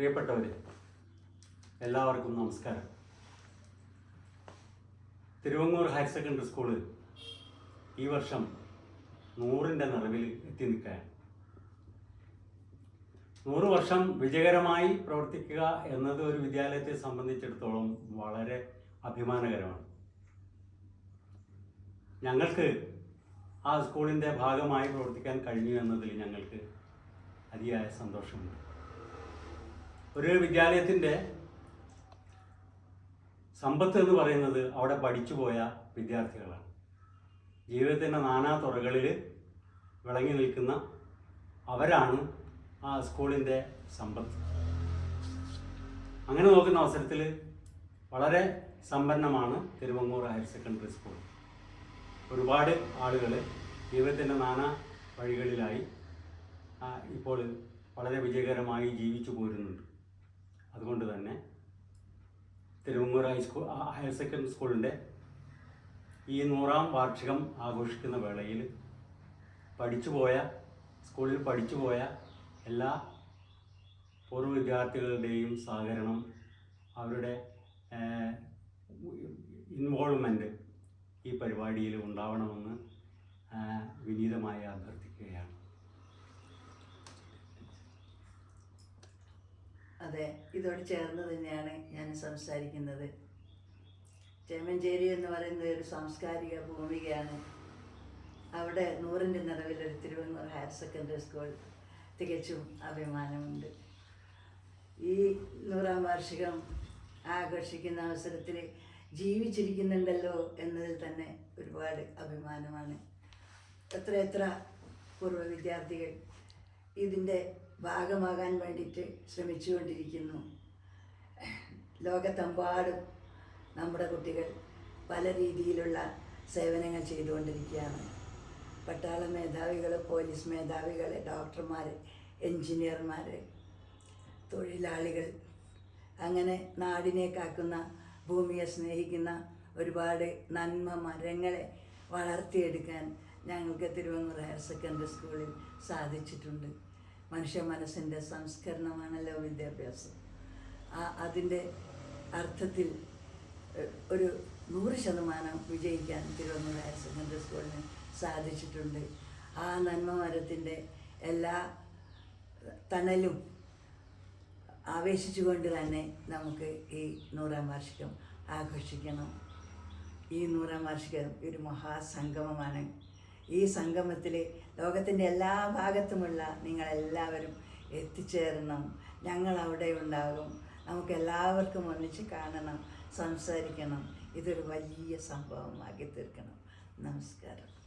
പ്രിയപ്പെട്ടവരെ എല്ലാവർക്കും നമസ്കാരം. തിരുവങ്ങൂർ ഹയർ സെക്കൻഡറി സ്കൂൾ ഈ വർഷം നൂറിന്റെ നിറവിൽ എത്തി നിൽക്കുകയാണ്. നൂറ് വർഷം വിജയകരമായി പ്രവർത്തിക്കുക എന്നത് ഒരു വിദ്യാലയത്തെ സംബന്ധിച്ചിടത്തോളം വളരെ അഭിമാനകരമാണ്. ഞങ്ങൾക്ക് ആ സ്കൂളിന്റെ ഭാഗമായി പ്രവർത്തിക്കാൻ കഴിഞ്ഞു എന്നതിൽ ഞങ്ങൾക്ക് അതിയായ സന്തോഷമുണ്ട്. ഒരു വിദ്യാലയത്തിന്റെ സമ്പത്ത് എന്ന് പറയുന്നത് അവിടെ പഠിച്ചു പോയ വിദ്യാർത്ഥികളാണ്. ജീവിതത്തിന്റെ നാനാ തുറകളിൽ വിളങ്ങി നിൽക്കുന്ന അവരാണ് ആ സ്കൂളിന്റെ സമ്പത്ത്. അങ്ങനെ നോക്കുന്ന അവസരത്തിൽ വളരെ സമ്പന്നമാണ് തിരുവങ്ങൂർ ഹയർ സെക്കൻഡറി സ്കൂൾ. ഒരുപാട് ആളുകൾ ജീവിതത്തിന്റെ നാനാ വഴികളിലായി ഇപ്പോൾ വളരെ വിജയകരമായി ജീവിച്ചു പോരുന്നുണ്ട്. അതുകൊണ്ട് തന്നെ തിരുവങ്ങൂർ ഹൈസ്കൂൾ ഹയർ സെക്കൻഡറി സ്കൂളിന്റെ ഈ നൂറാം വാർഷികം ആഘോഷിക്കുന്ന വേളയിൽ പഠിച്ചുപോയ സ്കൂളിൽ പഠിച്ചുപോയ എല്ലാ പൂർവ വിദ്യാർത്ഥികളുടെയും സഹകരണം അവരുടെ ഇൻവോൾവ്മെന്റ് ഈ പരിപാടിയിൽ ഉണ്ടാവണമെന്ന് വിനീതമായി അഭ്യർത്ഥിക്കുകയാണ് അതെ ഇതോട് ചേർന്ന് തന്നെയാണ് ഞാൻ സംസാരിക്കുന്നത്. ചേമഞ്ചേരി എന്ന് പറയുന്ന ഒരു സാംസ്കാരിക ഭൂമികയാണ്. അവിടെ നൂറിന്റെ നിറവിലൊരു തിരുവനന്തപുരം ഹയർ സെക്കൻഡറി സ്കൂൾ തികച്ചും അഭിമാനമുണ്ട്. ഈ നൂറാം വാർഷികം ആഘോഷിക്കുന്ന അവസരത്തിൽ ജീവിച്ചിരിക്കുന്നുണ്ടല്ലോ എന്നതിൽ തന്നെ ഒരുപാട് അഭിമാനമാണ്. എത്ര എത്ര പൂർവ വിദ്യാർത്ഥികൾ ഇതിന്റെ ഭാഗമാകാൻ വേണ്ടിയിട്ട് ശ്രമിച്ചുകൊണ്ടിരിക്കുന്നു. ലോകത്തെമ്പാടും നമ്മുടെ കുട്ടികൾ പല രീതിയിലുള്ള സേവനങ്ങൾ ചെയ്തുകൊണ്ടിരിക്കുകയാണ്. പട്ടാള മേധാവികൾ പോലീസ് മേധാവികൾ ഡോക്ടർമാർ എൻജിനീയർമാർ തൊഴിലാളികൾ അങ്ങനെ നാടിനെ കാക്കുന്ന ഭൂമിയെ സ്നേഹിക്കുന്ന ഒരുപാട് നന്മ മരങ്ങളെ വളർത്തിയെടുക്കാൻ ഞങ്ങൾക്ക് തിരുവങ്ങൂർ ഹയർ സെക്കൻഡറി സ്കൂളിൽ സാധിച്ചിട്ടുണ്ട്. മനുഷ്യ മനസ്സിന്റെ സംസ്കരണമാണല്ലോ വിദ്യാഭ്യാസം. ആ അതിന്റെ അർത്ഥത്തിൽ ഒരു നൂറ് ശതമാനം വിജയിക്കാൻ തിരുവനന്തപുരം ഹയർ സെക്കൻഡറി സ്കൂളിന് സാധിച്ചിട്ടുണ്ട്. ആ നന്മ മരത്തിന്റെ എല്ലാ തണലും ആവേശിച്ചുകൊണ്ട് തന്നെ നമുക്ക് ഈ നൂറാം വാർഷികം ആഘോഷിക്കണം. ഈ നൂറാം വാർഷികം ഒരു മഹാസംഗമമാണ്. ഈ സംഗമത്തിൽ ലോകത്തിന്റെ എല്ലാ ഭാഗത്തുമുള്ള നിങ്ങളെല്ലാവരും എത്തിച്ചേരണം. ഞങ്ങൾ അവിടെ ഉണ്ടാകും. നമുക്ക് എല്ലാവർക്കും ഒന്നിച്ച് കാണണം സംസാരിക്കണം. ഇതൊരു വലിയ സംഭവമാക്കി തീർക്കണം. നമസ്കാരം.